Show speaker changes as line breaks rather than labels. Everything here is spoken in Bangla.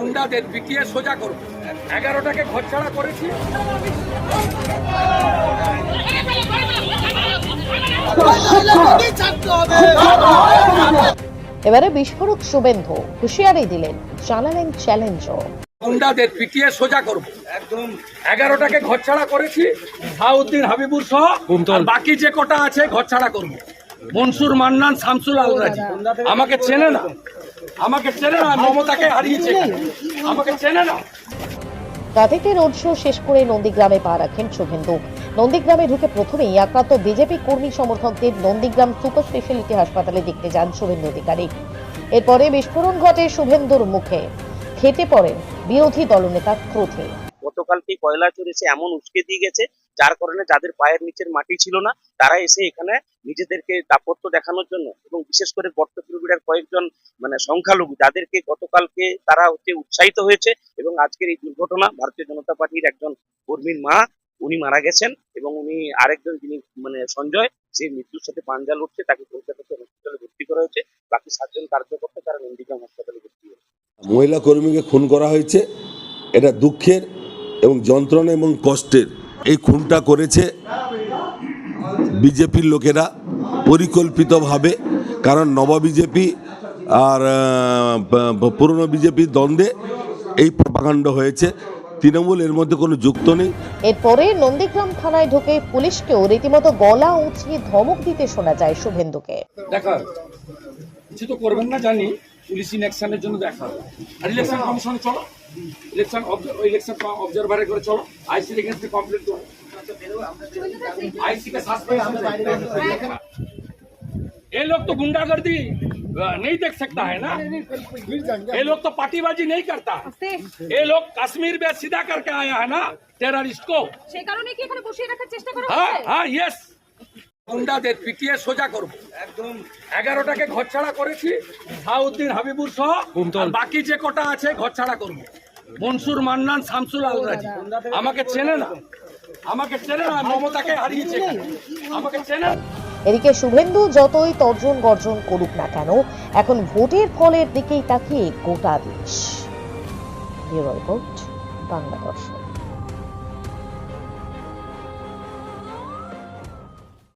গুন্ডাদের পিটিয়ে সোজা করব এগারোটাকে ঘরছাড়া করেছি।
এবারে বিস্ফোরক শুভেন্দু হুঁশিয়ারি দিলেন জানালেন চ্যালেঞ্জও
গুন্ডাদের পিটিয়ে সোজা করব একদম এগারোটাকে ঘরছাড়া করেছি। সাউদ্দিন হাবিবুর সহ বাকি যে কটা আছে ঘরছাড়া করব। মনসুর মান্নান শামসুল আলরাজি। আমাকে চেনে না?
গাঁথিতে রোড শো শেষ করে নন্দীগ্রামে পা রাখেন শুভেন্দু। নন্দীগ্রামে ঢুকে প্রথমেই আক্রান্ত বিজেপি কর্মী সমর্থকদের নন্দীগ্রাম সুপার স্পেশালিটি হাসপাতালে দেখতে যান শুভেন্দু অধিকারী। এরপরে বিস্ফোরণ ঘটে শুভেন্দুর মুখে। খেতে পড়েন বিরোধী দলনেতা ক্রোধে।
গতকালকে কয়লা চোর এসে এমন উস্কে দিয়ে গেছে, যার কারণে যাদের পায়ের নিচের মাটি ছিল না, তারা এসে এখানে নিজেদেরকে দাপত্য দেখানোর জন্য এবং বিশেষ করে বর্তপুরবিড়ার কয়েকজন মানে সংখ্যালঘু, যাদেরকে গতকালকে তারা হচ্ছে উৎসাহিত হয়েছে এবং আজকের এই দুর্ঘটনা ভারতীয় জনতা পার্টির একজন কর্মীর মা, উনি মারা গেছেন এবং উনি আরেকজন যিনি মানে সঞ্জয়, যে মৃত্যুর সাথে পাঞ্জা লড়ছে, তাকে কলকাতাতে হসপিটালে ভর্তি করা হয়েছে। বাকি সাতজন কার্যকর্তা তারা নন্দীগ্রাম হাসপাতালে ভর্তি হয়েছে।
মহিলা কর্মীকে খুন করা হয়েছে। এটা দুঃখের এবং যন্ত্রণা এবং কষ্টের এই খুনটা করেছে বিজেপির লোকেরা পরিকল্পিতভাবে কারণ নব বিজেপি আর পুরনো বিজেপির দ্বন্দ্বে এই প্রপাকাণ্ড হয়েছে। তৃণমূল এর মধ্যে কোনো যুক্ত নেই।
এরপরে নন্দীগ্রাম থানায় ঢুকে পুলিশকেও রীতিমতো গলা উঁচিয়ে ধমক দিতে শোনা যায় শুভেন্দুকে।
দেখা কিছু তো করবেন না জানি। পুলিশ ইলেকশনের জন্য দেখা হবে। আর ইলেকশন কমিশন চলো ইলেকশন ইলেকশন অবজারভারে করে চলো আইসি এগেন্স্টে কমপ্লেন করো आईसी के साथ ये लोग तो गुंडागर्दी अ, नहीं देख सकता है ना ये लोग तो पार्टीबाजी नहीं करता ये लोग कश्मीर में सीधा करके आया है ना टेररिस्ट को
সেই কারণে কি এখানে বসিয়ে রাখার চেষ্টা করা
हाँ
হচ্ছে
हाँ यस গুন্ডাদের পিটিয়ে সোজা করব। একদম। এগারোটাকে ঘরছাড়া করেছি সাউদ্দিন হাবিবুর সহ বাকি যে কটা আছে ঘরছাড়া করব। মনসুর মান্নান শামসুল আলরাজি। আমাকে চেনে না। আমাকে চেনে না মমতাকে হারিয়েছে আমাকে চেনে
এদিকে শুভেন্দু যতই তর্জন গর্জন করুক না কেন এখন ভোটের ফলের দিকেই তাকিয়ে গোটা দেশ। ব্যুরো রিপোর্ট বাংলা দর্শন।